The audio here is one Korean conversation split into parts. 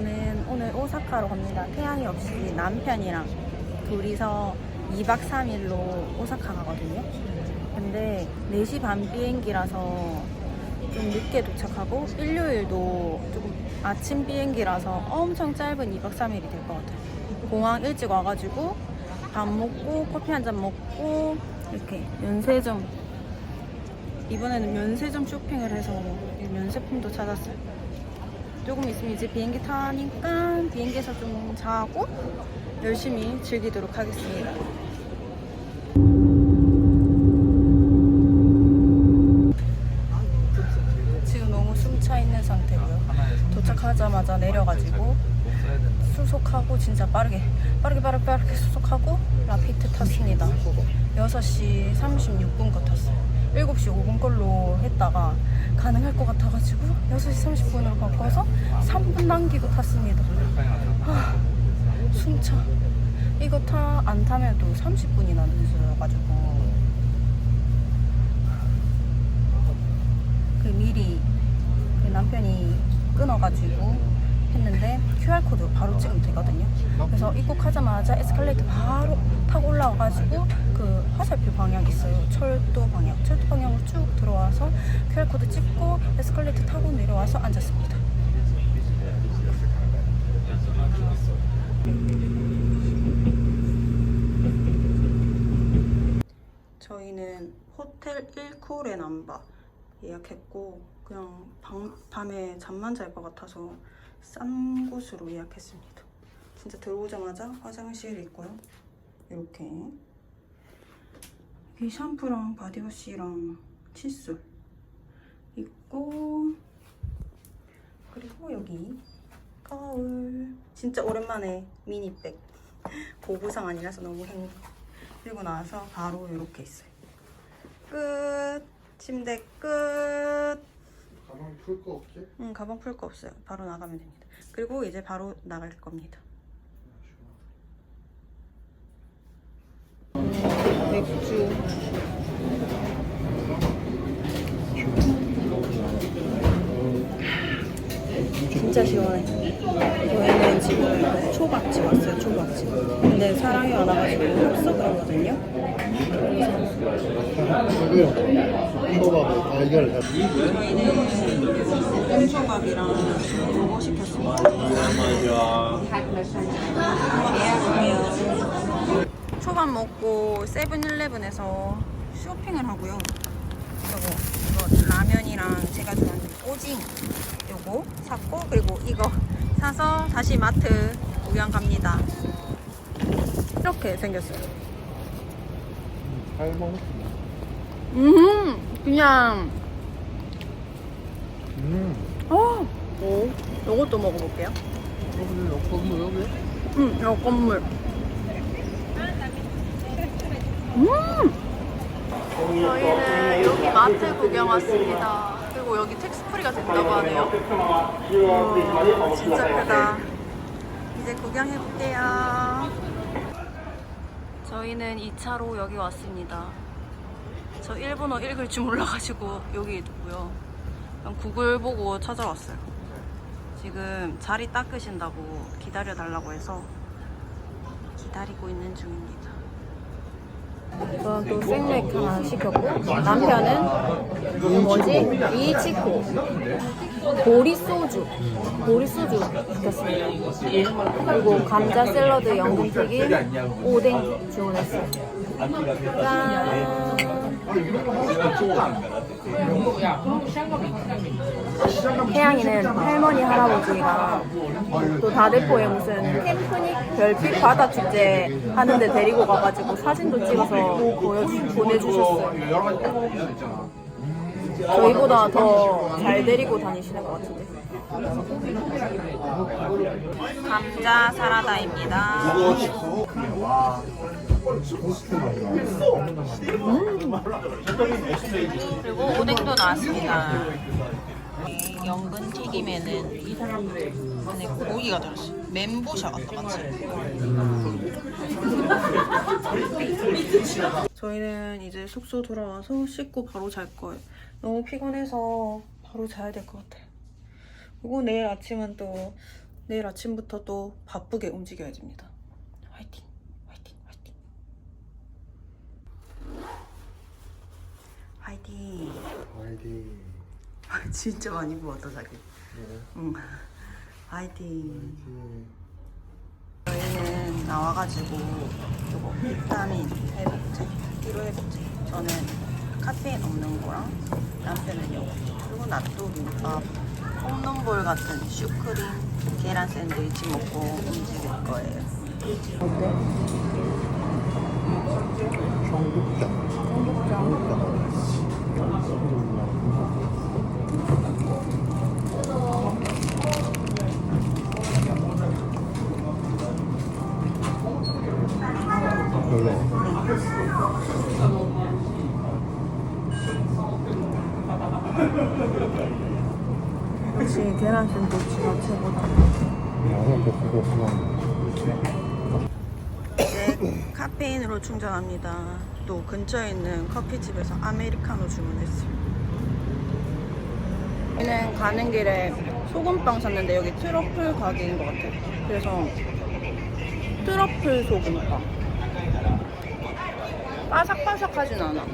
저는 오늘 오사카로 갑니다. 태양이 없이 남편이랑 둘이서 2박 3일로 오사카 가거든요. 근데 4시 반 비행기라서 좀 늦게 도착하고 일요일도 조금 아침 비행기라서 엄청 짧은 2박 3일이 될 것 같아요. 공항 일찍 와가지고 밥 먹고 커피 한 잔 먹고 이렇게 면세점 이번에는 면세점 쇼핑을 해서 이 면세품도 찾았어요. 조금 있으면 이제 비행기 타니까 비행기에서 좀 자고 열심히 즐기도록 하겠습니다. 지금 너무 숨차 있는 상태고요. 도착하자마자 내려가지고 수속하고 진짜 빠르게 빠르게 빠르게 빠르게 수속하고 라피트 탔습니다. 6시 36분 거 탔어요. 7시 5분 걸로 했다가 가능할 것 같아가지고 6시 30분으로 바꿔서 3분 남기고 탔습니다. 하, 숨차. 이거 타, 안 타면 또 30분이나 늦어가지고 그 미리 그 남편이 끊어가지고 했는데 QR코드 바로 찍으면 되거든요. 그래서 입국하자마자 에스컬레이터 바로 타고 올라와가지고 그 화살표 방향 있어요. 철도 방향. 철도 방향으로 쭉 들어와서 QR코드 찍고 에스컬레이터 타고 내려와서 앉았습니다. 저희는 호텔 1쿨의 남바 예약했고 그냥 방- 밤에 잠만 잘 것 같아서 싼 곳으로 예약했습니다. 진짜 들어오자마자 화장실이 있고요. 이렇게. 여기 샴푸랑 바디워시랑 칫솔 있고 그리고 여기 거울. 진짜 오랜만에 미니백. 보부상 아니라서 너무 행복 그리고 나서 바로 이렇게 있어요. 끝. 침대 끝 가방 풀 거 없지? 응, 가방 풀 거 없어요. 바로 나가면 됩니다. 그리고 이제 바로 나갈 겁니다. 맥주. 진짜 시원해. 저희는 지금 초밥집 왔어요, 초밥집. 근데 많아가지고 합석을 하거든요. 그리고 초밥에 달걀을 다 저희는 햄초밥이랑 저거 시켰습니다. 예약할게요. 초밥 먹고 세븐일레븐에서 쇼핑을 하고요. 이거, 이거 라면이랑 제가 좋아하는 오징 요거 샀고 그리고 이거 사서 다시 마트 구경 갑니다. 이렇게 생겼어요. 살먹 음, 그냥 음 어, 오, 요것도 먹어볼게요. 여기 여기 여기 음, 요 건물. 음! 저희는 여기 마트 구경 왔습니다. 그리고 여기 텍스프리가 된다고 하네요. 우와, 진짜 크다. 이제 구경해 볼게요. 저희는 2차로 여기 왔습니다. 저 일본어 읽을 줄 몰라가지고 여기 있고요. 그냥 구글 보고 찾아왔어요. 지금 자리 닦으신다고 기다려달라고 해서 기다리고 있는 중입니다. 저는 또 생맥 하나 시켰고 남편은 이거 뭐지? 이치코 보리 소주 보리 소주 시켰습니다. 그리고 감자 샐러드 연근튀김 오뎅 주문했어요. 짠. 태양이는 할머니 할아버지가 또 다대포에 무슨 캠프닉 별빛 바다 축제 하는데 데리고 가가지고 사진도 찍어서 보여주, 보내주셨어요. 저희보다 더 잘 데리고 다니시는 것 같은데. 감자 사라다입니다. 그리고 오뎅도 나왔습니다. 이 연근 튀김에는 이 안에 고기가 들었어. 멘보샤 같다 맞지? 저희는 이제 숙소 돌아와서 씻고 바로 잘 거예요. 너무 피곤해서 바로 자야 될 것 같아요. 그리고 내일 아침은 또 내일 아침부터 또 바쁘게 움직여야 됩니다. 화이팅, 화이팅, 화이팅. 화이팅. 아이디. 진짜 많이 부었다 자기. 네. 응. 화이팅. 저희는 나와가지고 이거 비타민 회복제, 피로 회복제. 저는 카페인 없는 거랑 남편은 요거. 그리고 낫또 김밥, 홈런볼 같은 슈크림, 계란 샌드위치 먹고 움직일 거예요. 어때? 청국장. 역시 계란 샌드위치가 최고다. 이제 카페인으로 충전합니다. 또 근처에 있는 커피집에서 아메리카노 주문했어요. 저희는 가는 길에 소금빵 샀는데 여기 트러플 가게인 것 같아요. 그래서 트러플 소금빵. 바삭바삭하진 않아.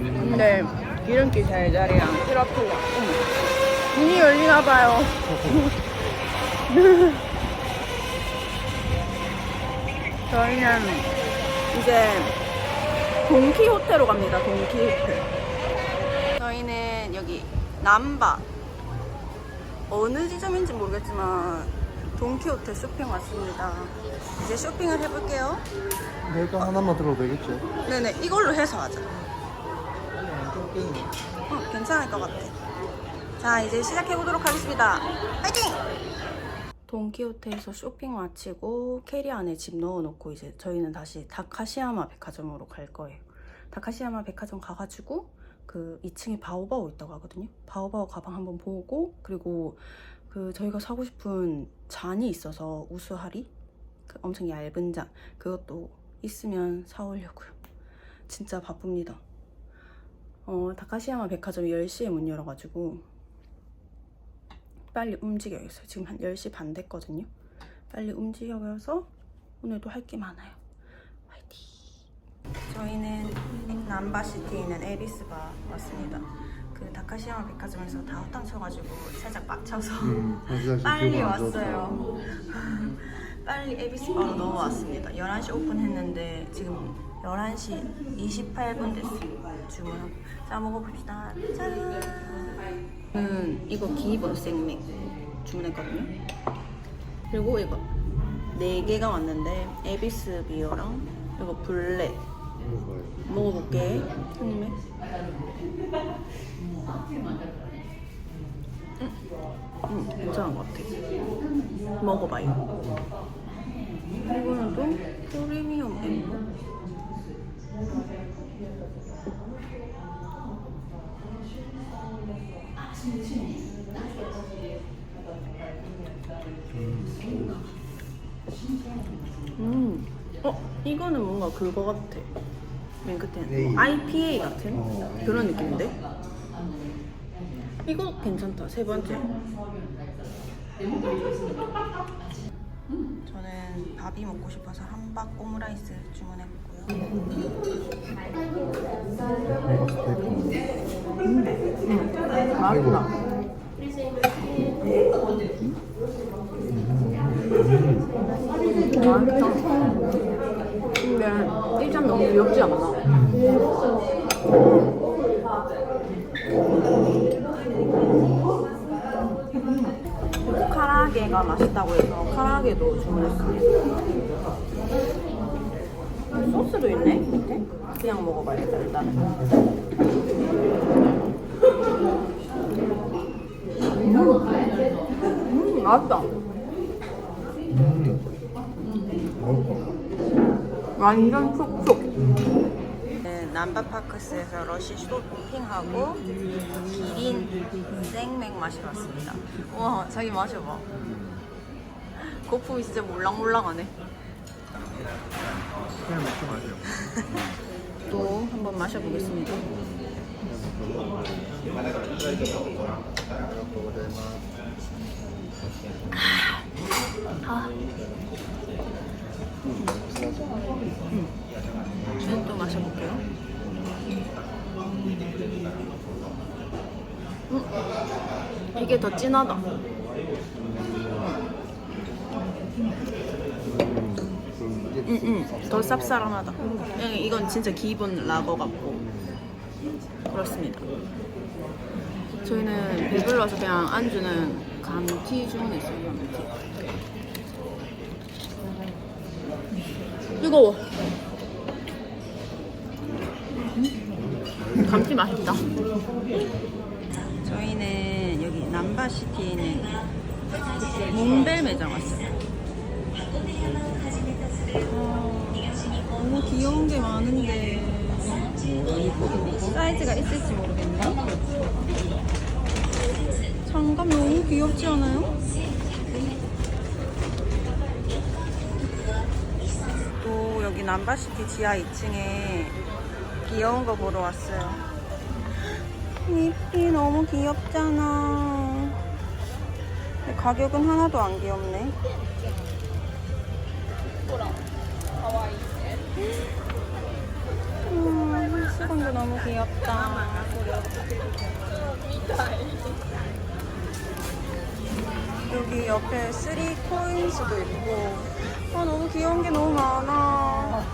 근데 기름기 달달이랑 트러플이랑 음. 문이 열리나 봐요. 저희는 이제 동키호테로 갑니다. 동키호테. 저희는 여기 남바 어느 지점인지 모르겠지만 동키호테 쇼핑 왔습니다. 이제 쇼핑을 해볼게요. 내가 하나만 들어도 되겠지? 네네 이걸로 해서 하자. 좀 깨네. 어, 괜찮을 것 같아. 자, 이제 시작해 보도록 하겠습니다. 파이팅! 돈키호테에서 쇼핑 마치고 캐리 안에 집 넣어놓고 이제 저희는 다시 다카시야마 백화점으로 갈 거예요. 다카시야마 백화점 가가지고 그 2층에 바오바오 있다고 하거든요. 바오바오 가방 한번 보고 그리고 그 저희가 사고 싶은 잔이 있어서 우수하리 그 엄청 얇은 잔 그것도 있으면 사오려고요. 진짜 바쁩니다. 어, 다카시야마 백화점이 10시에 문 열어가지고 빨리 움직여야겠어요. 지금 한 10시 반 됐거든요. 빨리 움직여서 오늘도 할 게 많아요. 화이팅! 저희는 남바시티에 있는 에비스바 왔습니다. 그 다카시야마 백화점에서 다 헛탕 쳐가지고 살짝 막혀서 음, 빨리. 왔어요. 빨리 에비스바로 넘어왔습니다. 11시 오픈했는데 지금 11시 28분 됐어요. 주문하고. 자, 먹어봅시다. 짠! 음, 이거 기본 생맥 주문했거든요. 그리고 이거 4개가 왔는데 에비스 비어랑 이거 블랙. 먹어볼게. 한 입에. 음, 음, 괜찮은 것 같아. 먹어봐요. 이거는 또 프리미엄 엠버. 음, 어, 이거는 뭔가 그거 같아. 맨 끝에는 에이. 뭐 IPA 같은 어. 그런 느낌인데? 이거 괜찮다. 세 번째. 저는 밥이 먹고 싶어서 함박 오므라이스 주문했고요. 맛있다. 맛있다. 근데 일점 너무 귀엽지 않나? 카라게가 맛있다고 해서 카라게도 주문했습니다. 소스도 있네 밑에. 그냥 먹어봐야겠다 일단은. 음 맛있다. 완전 촉촉. 네, 남바파크스에서 러시 쇼핑하고 1인 생맥 마시러 왔습니다. 와, 자기 마셔봐. 거품이 진짜 몰랑몰랑하네. 그냥 먹지 마세요. 또 한번 마셔보겠습니다. 아. 음. 저는 또 마셔볼게요. 음. 이게 더 진하다. 이게 응, 응. 더 쌉싸름하다. 그냥 이건 진짜 기본 라거 같고. 그렇습니다. 저희는 배불러서 그냥 안주는 감튀 주문했어요, 감튀. 뜨거워. 음, 감튀 맛있다. 저희는 여기 남바시티에 있는 몽벨 매장 왔어요. 어, 너무 귀여운 게 많은데 사이즈가 있을지 모르겠네. 장갑 너무 귀엽지 않아요? 또 여기 남바시티 지하 2층에 귀여운 거 보러 왔어요. 잎이 너무 귀엽잖아. 가격은 하나도 안 귀엽네. 음, 수건도 너무 귀엽다. 여기 옆에 쓰리 코인스도 있고, 아, 너무 귀여운 게 너무 많아.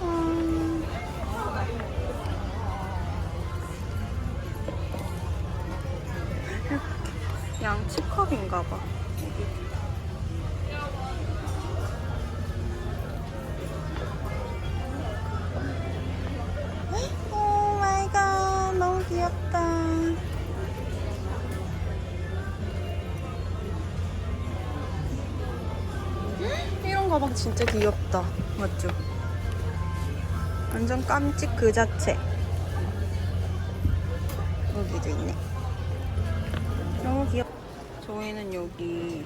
음. 양 치컵인가 봐. 가방 진짜 귀엽다 맞죠? 완전 깜찍 그 자체 여기도 있네 너무 귀엽 저희는 여기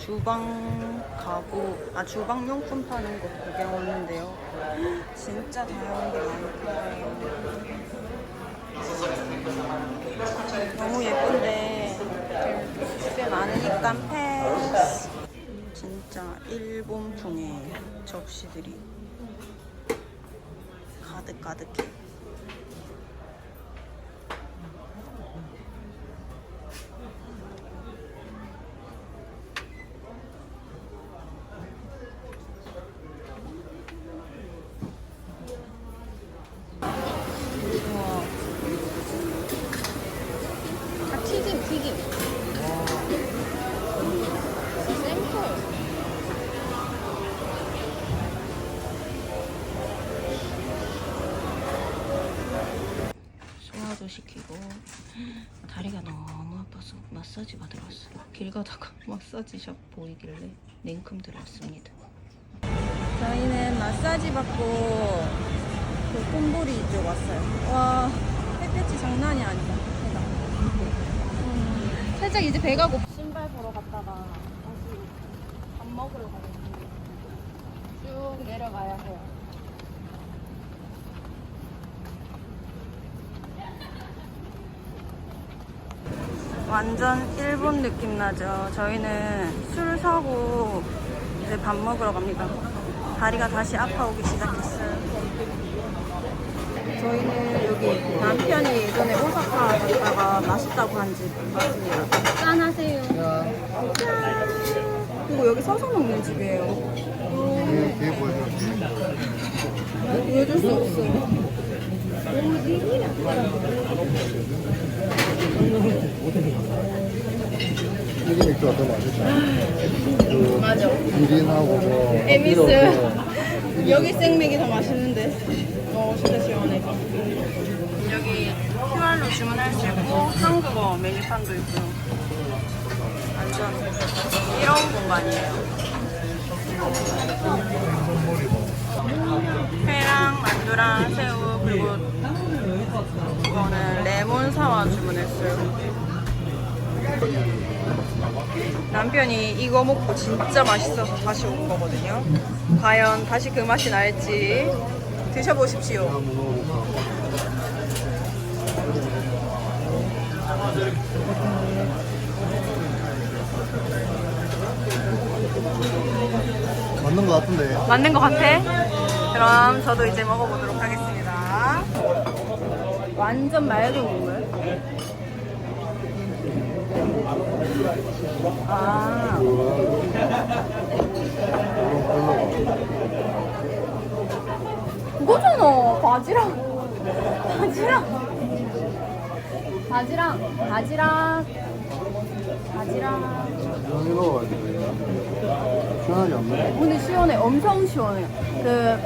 주방 가구, 아 주방 용품 파는 곳 구경 왔는데요. 진짜 다양한 게 많고요. 너무 예쁜데 꽤 많으니까 패스. 진짜 일본풍의 접시들이 가득 가득해. 우와. 아, 튀김, 튀김. 샘플. 소화도 시키고 다리가 너무 아파서 마사지 받으러 왔어요. 길 가다가 마사지샵 보이길래 냉큼 들어왔습니다. 저희는 마사지 받고 그 콤보리 이쪽 왔어요. 와 햇볕이 장난이 아니다. 해가. 음, 살짝 이제 배가 고프. 신발 보러 갔다가 다시 밥 먹으러 가거든요. 쭉 내려가야 해요. 완전 일본 느낌 나죠. 저희는 술 사고 이제 밥 먹으러 갑니다. 다리가 다시 아파오기 시작했어요. 저희는 여기 남편이 예전에 오사카 갔다가 맛있다고 한 집 맞습니다. 짠 하세요. 짠. 그리고 여기 서서 먹는 집이에요. 뒤에 뒤에 보여줘. 보여줄 수 없어요. 이게 더 맛있다. 그 맞아. 기린하고 뭐 에미스. 여기 생맥이 더 맛있는데. 어, 진짜 시원해. 여기 QR로 주문할 수 있고 한국어 메뉴판도 있고요. 완전 이런 공간이에요. 회랑 만두랑 새우 그리고 이거는 레몬 사와 주문했어요. 남편이 이거 먹고 진짜 맛있어서 다시 온 거거든요. 과연 다시 그 맛이 날지 드셔보십시오. 맞는 것 같은데. 맞는 것 같아? 그럼 저도 이제 먹어보도록 하겠습니다. 완전 맑은 국물. 아, 그거잖아. 바지락. 바지락. 바지락. 바지락. 바지락. 시원하지 않네. 오늘 시원해. 엄청 시원해. 그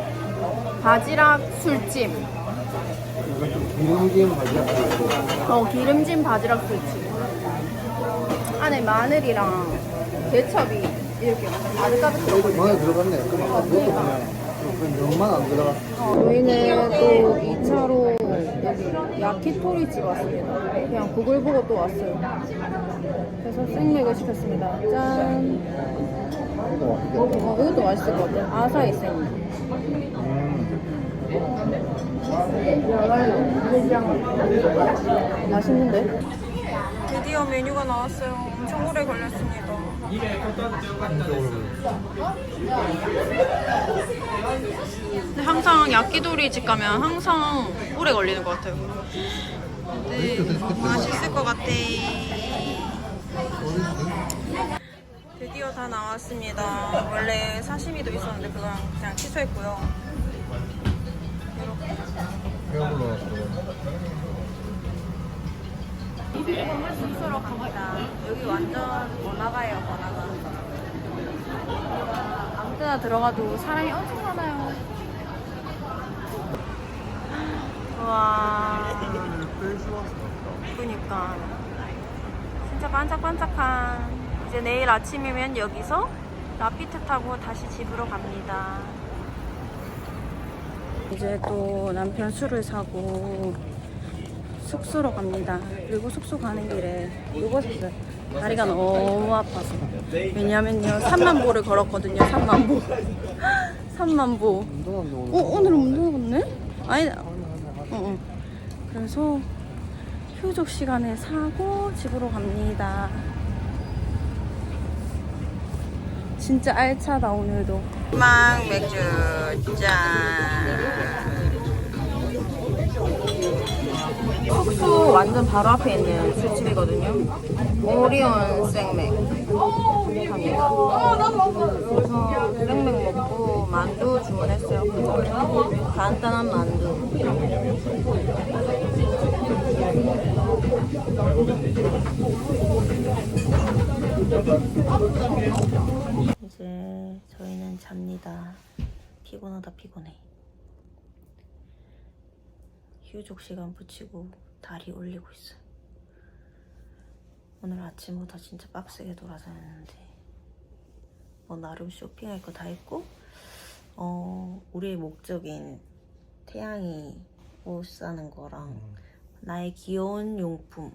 바지락 술찜. 기름진 바지락도 있고. 어, 기름진 바지락 술찜. 안에 마늘이랑 케첩이 이렇게 아득아득 많이 들어갔네. 그럼 아까 그것도 그냥, 그냥 면만 안 들어갔어. 저희는 또 2차로 여기 야키토리 집 왔습니다. 그냥 구글 보고 또 왔어요. 그래서 생맥을 시켰습니다. 짠. 이거 어, 맛있겠다. 어, 이것도 맛있을 것 같아요. 아사히 생맥. 맛있는데? 드디어 메뉴가 나왔어요. 엄청 오래 걸렸습니다. 근데 항상 야끼도리 집 가면 항상 오래 걸리는 것 같아요. 네, 맛있을 것 같아. 드디어 다 나왔습니다. 원래 사시미도 있었는데 그건 그냥 취소했고요. 이렇게. 배불러. 숙소로 갑니다. 여기 완전 번화가예요, 번화가. 아무 데나 들어가도 사람이 엄청 많아요. 와, 그니까. 진짜 반짝반짝한. 이제 내일 아침이면 여기서 라피트 타고 다시 집으로 갑니다. 이제 또 남편 술을 사고 숙소로 갑니다. 그리고 숙소 가는 길에 이거 샀어요. 다리가 너무 아파서. 왜냐면요, 3만 보를 걸었거든요. 3만 보. 3만 보. 어, 오늘. 운동하겠네? 아니, 어, 어. 그래서 휴족 시간에 사고 집으로 갑니다. 진짜 알차다, 오늘도. 망 맥주, 짠. 숙소 완전 바로 앞에 있는 술집이거든요. 오리온 생맥 합니다. 그래서 생맥 먹고 만두 주문했어요. 간단한 만두. 이제 저희는 잡니다. 피곤하다 피곤해. 휴족 시간 붙이고 다리 올리고 있어요. 오늘 아침부터 진짜 빡세게 돌아다녔는데 뭐 나름 쇼핑할 거 다 했고 어 우리의 목적인 태양이 옷 사는 거랑 나의 귀여운 용품,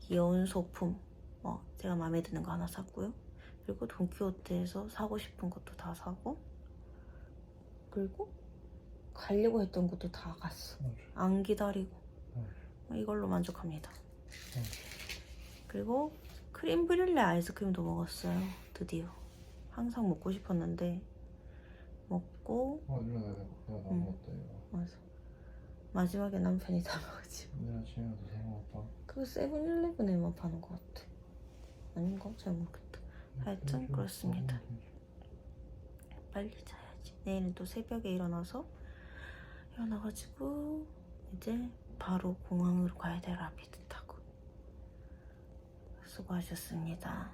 귀여운 소품 뭐 제가 마음에 드는 거 하나 샀고요. 그리고 돈키호테에서 사고 싶은 것도 다 사고 그리고 가려고 했던 것도 다 갔어. 안 기다리고 이걸로 만족합니다. 그리고 크림 브릴레 아이스크림도 먹었어요. 드디어 항상 먹고 싶었는데 먹고 어, 다 응. 먹었다, 이거. 맞아. 마지막에 남편이 다 먹었지. 내일 아침에 가서 사 먹었다. 그거 세븐일레븐에만 파는 것 같아. 아닌가? 잘 모르겠다. 하여튼 그렇습니다. 빨리 자야지. 내일은 또 새벽에 일어나서 일어나가지고 이제 바로 공항으로 가야 돼 라피드 타고. 수고하셨습니다.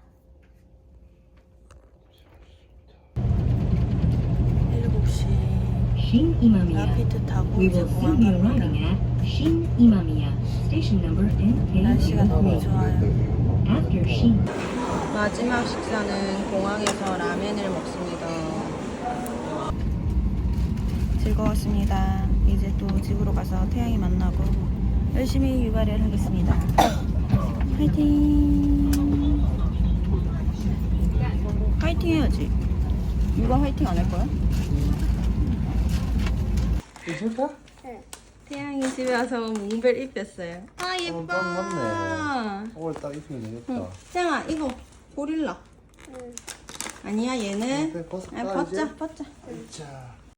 7시 라피드 타고 이제 공항 be arriving 갑니다. at Shin 날씨가 너무 좋아요. After 마지막 식사는 공항에서 라멘을 먹습니다. 즐거웠습니다. 이제 또 집으로 가서 태양이 만나고 열심히 육아를 하겠습니다. 화이팅! 화이팅 해야지. 육아 화이팅 안 할 거야? 있을까? 태양이 집에 와서 몽벨 입혔어요. 아 예뻐. 어, 딱 맞네. 5월 딱 입으면 되겠다. 응. 태양아 이거 고릴라. 응. 아니야 얘는 네, 아, 벗자? 벗자 자